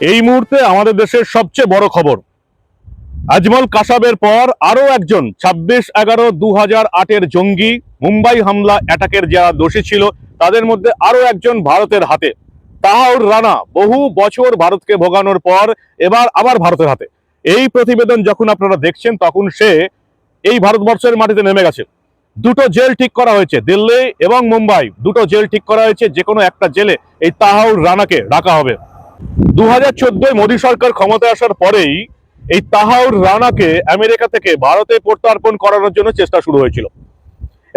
এই মুহূর্তে আমাদের দেশের সবচেয়ে বড় খবর। আজমল কাসাবের পর আরও একজন ছাব্বিশ এগারো দু হাজার আটের জঙ্গি মুম্বাই হামলা অ্যাটাকের যারা দোষী ছিল, তাদের মধ্যে আরও একজন ভারতের হাতে। তাহাউর রানা বহু বছর ভারতকে ভোগানোর পর এবার আবার ভারতের হাতে। এই প্রতিবেদন যখন আপনারা দেখছেন, তখন সে এই ভারতবর্ষের মাটিতে নেমে গেছে। দুটো জেল ঠিক করা হয়েছে, দিল্লি এবং মুম্বাই। দুটো জেল ঠিক করা হয়েছে যে কোনো একটা জেলে এই তাহাউর রানাকে রাখা হবে। দু হাজার চোদ্দোয় মোদী সরকার ক্ষমতায় আসার পরেই এই তাহাউর রানাকে আমেরিকা থেকে ভারতে প্রত্যার্পণ করানোর জন্য চেষ্টা শুরু হয়েছিল।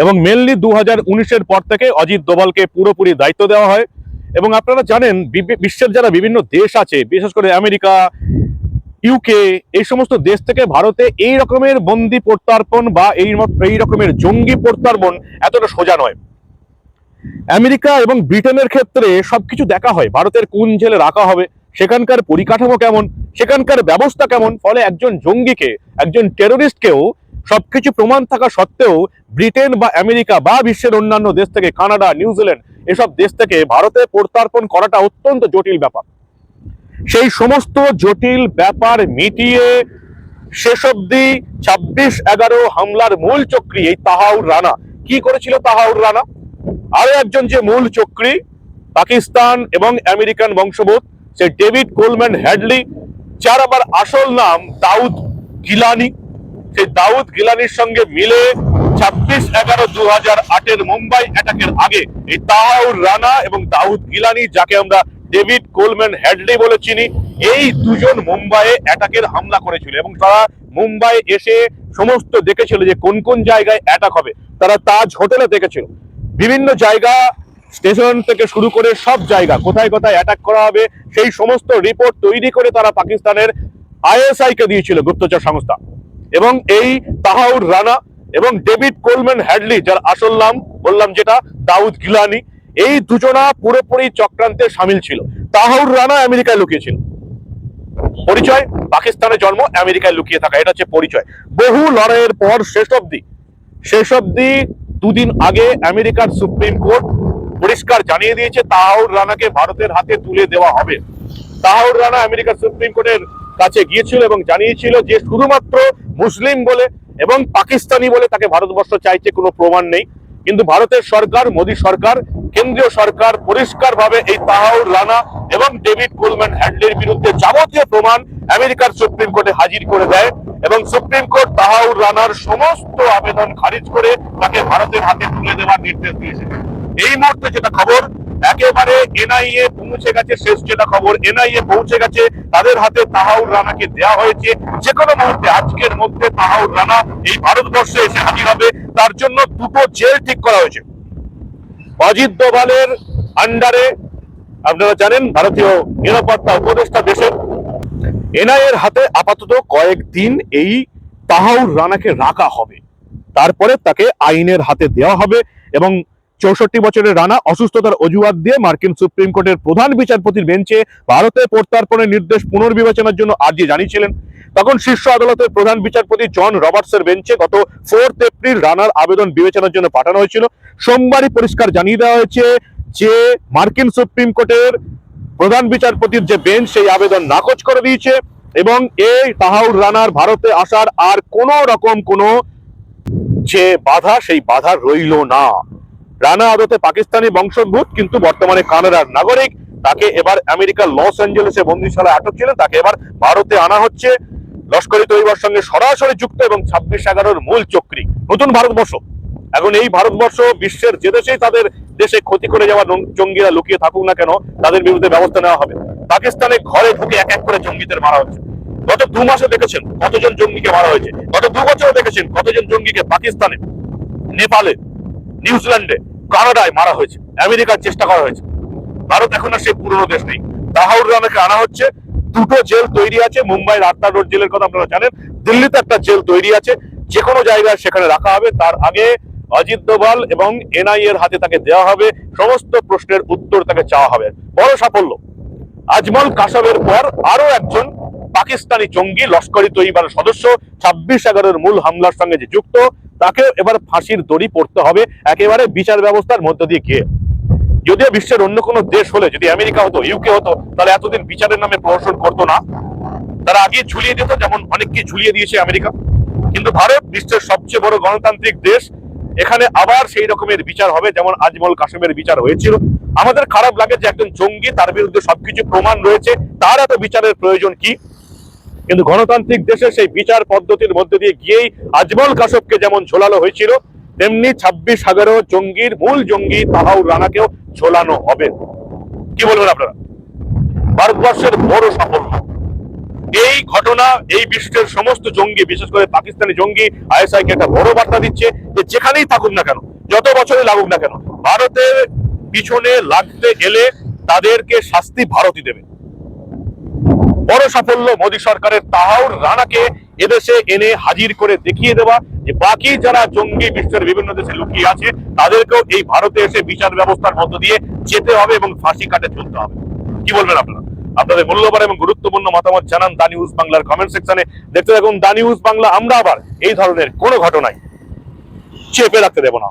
এবং মেনলি দু হাজার উনিশের পর থেকে অজিত দোভালকে পুরোপুরি দায়িত্ব দেওয়া হয়। এবং আপনারা জানেন বিশ্বের যারা বিভিন্ন দেশ আছে, বিশেষ করে আমেরিকা ইউকে এই সমস্ত দেশ থেকে ভারতে এই রকমের বন্দি প্রত্যার্পণ বা এই এই রকমের জঙ্গি প্রত্যার্পণ এতটা সোজা নয়। আমেরিকা এবং ব্রিটেনের ক্ষেত্রে সবকিছু দেখা হয়। ভারতের কোন জেলে রাখা হবে, সেখানকার পরিকাঠামো কেমন, সেখানকার ব্যবস্থা কেমন, ফলে একজন জঙ্গিকে, একজন টেরোরিস্টকেও সবকিছু প্রমাণ থাকা সত্ত্বেও ব্রিটেন বা আমেরিকা বা বিশ্বের অন্যান্য দেশ থেকে কানাডা, নিউজিল্যান্ড এসব দেশ থেকে ভারতে প্রত্যার্পণ করাটা অত্যন্ত জটিল ব্যাপার। সেই সমস্ত জটিল ব্যাপার মিটিয়ে শেষ অব্দি ছাব্বিশ এগারো হামলার মূল চক্রী এই তাহাউর রানা। কি করেছিল তাহাউর রানা? আরও একজন যে মূল চক্রী, পাকিস্তান এবং আমেরিকান বংশোদ্ভূত, সে ডেভিড কোলম্যান হ্যাডলি, যার আবার আসল নাম দাউদ গিলানি। সেই দাউদ গিলানির সঙ্গে মিলে ছাব্বিশ এগারো দু হাজার আটের মুম্বাই অ্যাটাকের আগে এই তাহাউর রানা এবং দাউদ গিলানি, যাকে আমরা ডেভিড কোলম্যান হ্যাডলি বলে চিনি, এই দুজন মুম্বাইয়ে অ্যাটাকের হামলা করেছিল এবং তারা মুম্বাই এসে সমস্ত দেখেছিল যে কোন কোন জায়গায় অ্যাটাক হবে। তারা তাজ হোটেলে দেখেছিল। বিভিন্ন জায়গা স্টেশন থেকে শুরু করে সব জায়গা কোথায় কোথায় অ্যাটাক করা হবে, সেই সমস্ত রিপোর্ট তৈরি করে তারা পাকিস্তানের আইএসআই কে দিয়েছিল, গুপ্তচর সংস্থা। এবং এই তাহাউর রানা এবং ডেভিড কোলম্যান হ্যাডলি, যার আসল নাম বললাম যেটা, দাউদ গিলানি, এই দুজনা পুরোপুরি চক্রান্তে সামিল ছিল। তাহাউর রানা আমেরিকায় লুকিয়েছিল। পরিচয় পাকিস্তানের জন্ম, আমেরিকায় লুকিয়ে থাকা, এটা হচ্ছে পরিচয়। বহু লড়াইয়ের পর শেষ অবধি শেষ অবধি দুদিন আগে আমেরিকার সুপ্রিম কোর্ট পরিষ্কার জানিয়ে দিয়েছে, তাহাউর রানাকে ভারতের হাতে তুলে দেওয়া হবে। তাহাউর রানা আমেরিকার সুপ্রিম কোর্টের কাছে গিয়েছিল এবং জানিয়েছিল যে, শুধুমাত্র মুসলিম বলে এবং পাকিস্তানি বলে তাকে ভারতবর্ষ চাইছে কোনো প্রমাণ নেই। কিন্তু ভারতের সরকার, মোদী সরকার, কেন্দ্রীয় সরকার পরিষ্কারভাবে এই তাহাউর রানা এবং ডেভিড কোলম্যান হ্যান্ডলের বিরুদ্ধে যাবতীয় প্রমাণ আমেরিকার সুপ্রিম কোর্টে হাজির করে দেয়। এবং সুপ্রিম কোর্ট তাহাউর রানার সমস্ত আবেদন খারিজ করে তাকে ভারতের হাতে তুলে দেওয়ার নির্দেশ দিয়েছে। এই মুহূর্তে যেটা খবর, একেবারে এনআইএ পৌঁছে গেছে, শেষ যেটা খবর, এনআইএ পৌঁছে গেছে, তাদের হাতে তাহাউর রানাকে দেওয়া হয়েছে। যে কোনো মুহূর্তে, আজকের মধ্যে তাহাউর রানা এই ভারতবর্ষে এসে হাজির হবে। তার জন্য দুটো জেল ঠিক করা হয়েছে। অজিত দোভালের আন্ডারে আপনারা জানেন, ভারতীয় নিরাপত্তা উপদেষ্টা দেশের এনআইএর হাতে আপাতত কয়েকদিন এই তাহাউর রানাকে রাখা হবে। তারপরে তাকে আইনের হাতে দেওয়া হবে এবং চৌষট্টি বছরের রানা অসুস্থতার অজুহাত দিয়ে মার্কিন সুপ্রিম কোর্টের প্রধান বিচারপতির বেঞ্চে ভারতে প্রত্যার্পণের নির্দেশ পুনর্বিবেচনার জন্য আর্জি জানিয়েছিলেন। তখন শীর্ষ আদালতের প্রধান বিচারপতি জন রবার্টসের বেঞ্চে গত ফোর্থ এপ্রিল রানার আবেদন বিবেচনার জন্য পাঠানো হয়েছিল। সোমবারই পরিষ্কার জানিয়ে দেওয়া হয়েছে যে মার্কিন সুপ্রিম কোর্টের প্রধান বিচারপতির যে বেঞ্চ, সেই আবেদন নাকচ করে দিয়েছে এবং এই তাহাউর রানার ভারতে আসার আর কোন রকম কোনো যে বাধা, সেই বাধা রইল না। রানা আদতে পাকিস্তানি বংশোদ্ভূত, কিন্তু বর্তমানে কানাডার নাগরিক। তাকে এবার আমেরিকার লস অ্যাঞ্জেলেসে বন্দিশালায় আটক ছিলেন, তাকে এবার ভারতে আনা হচ্ছে। লস্করি তৈবার সঙ্গে সরাসরি যুক্ত এবং ছাব্বিশ এগারোর মূল চক্রী। নতুন ভারতবর্ষ। এখন এই ভারতবর্ষ বিশ্বের যে দেশেই তাদের দেশে ক্ষতি করে যাওয়া জঙ্গিরা লুকিয়ে থাকুক না কেন, তাদের বিরুদ্ধে ব্যবস্থা নেওয়া হবে। পাকিস্তানে ঘরে ঢুকে এক এক করে জঙ্গিদের মারা হচ্ছে। গত দু মাসে দেখেছেন কতজন জঙ্গিকে মারা হয়েছে। গত দু বছরে দেখেছেন কতজন জঙ্গিকে পাকিস্তানে, নেপালে, নিউজিল্যান্ডে, কানাডায় মারা হয়েছে। আমেরিকার চেষ্টা করা হয়েছে। ভারত এখন আর সেই পুরনো দেশ নেই। তাহাউর রানাকে আনা হচ্ছে। দুটো জেল তৈরি আছে। মুম্বাইয়ের আটটা রোড জেলের কথা আপনারা জানেন। দিল্লিতে একটা জেল তৈরি আছে। যে কোনো জায়গায় সেখানে রাখা হবে। তার আগে অজিত দোভাল এবং এনআই এর হাতে তাকে দেওয়া হবে। সমস্ত প্রশ্নের উত্তর তাকে চাওয়া হবে। বড় সাফল্য। আজমল কাসাবের পর আরও একজন পাকিস্তানি জঙ্গি লস্করি তৈবার সদস্য। ছাব্বিশ এগারোর মূল হামলার সঙ্গে যে যুক্ত তাকে এবার ফাঁসির দড়ি পড়তে হবে একেবারে বিচার ব্যবস্থার মধ্য দিয়ে গিয়ে। যদিও বিশ্বের অন্য কোনো দেশ হলে, যদি আমেরিকা হতো, ইউকে হতো, তাহলে এতদিন বিচারের নামে প্রহসন করতো না। তারা আগে ঝুলিয়ে দিত, যেমন অনেককে ঝুলিয়ে দিয়েছে আমেরিকা। কিন্তু ভারত বিশ্বের সবচেয়ে বড় গণতান্ত্রিক দেশ। এখানে আবার সেই রকমের বিচার হবে, যেমন আজমল কাশেমের বিচার হয়েছিল। আমাদের খারাপ লাগে যে একজন জঙ্গি, তার বিরুদ্ধে সবকিছু প্রমাণ রয়েছে। তার এত বিচারের প্রয়োজন কি? কিন্তু গণতান্ত্রিক দেশে সেই বিচার পদ্ধতির মধ্যে দিয়ে গিয়েই আজমল কাশবকে যেমন ঝোলানো হয়েছিল, তেমনি ছাব্বিশ হাজারও জঙ্গির, মূল জঙ্গি তাহাউর রানাকেও ঝোলানো হবে। কি বলবেন আপনারা? ভারতবর্ষের বড় সাফল্য। এই ঘটনা, এই বিশ্বের সমস্ত জঙ্গি, বিশেষ করে পাকিস্তানি জঙ্গি আইএসআই কে একটা বড় বার্তা দিচ্ছে যে যেখানেই থাকুক না কেন, যত বছরই লাগুক না কেন, ভারতের পিছনে লাগতে গেলে তাদেরকে শাস্তি ভারতই দেবে। বড় সাফল্য মোদী সরকারের তাহাউর রানাকে এদেশে এনে হাজির করে দেখিয়ে দেওয়া, যে বাকি যারা জঙ্গি বিশ্বের বিভিন্ন দেশে লুকিয়ে আছে, তাদেরকেও এই ভারতে এসে বিচার ব্যবস্থার মধ্য দিয়ে যেতে হবে এবং ফাঁসি কাটে চলতে হবে। কি বলবেন আপনারা? আপনাদের মূল্যবান এবং গুরুত্বপূর্ণ মতামত জানান দা নিউজ বাংলার কমেন্ট সেকশনে দেখতে থাকুন দা নিউজ বাংলা, আমরা আবার এই ধরনের কোনো ঘটনায় চেপে রাখতে দেব না।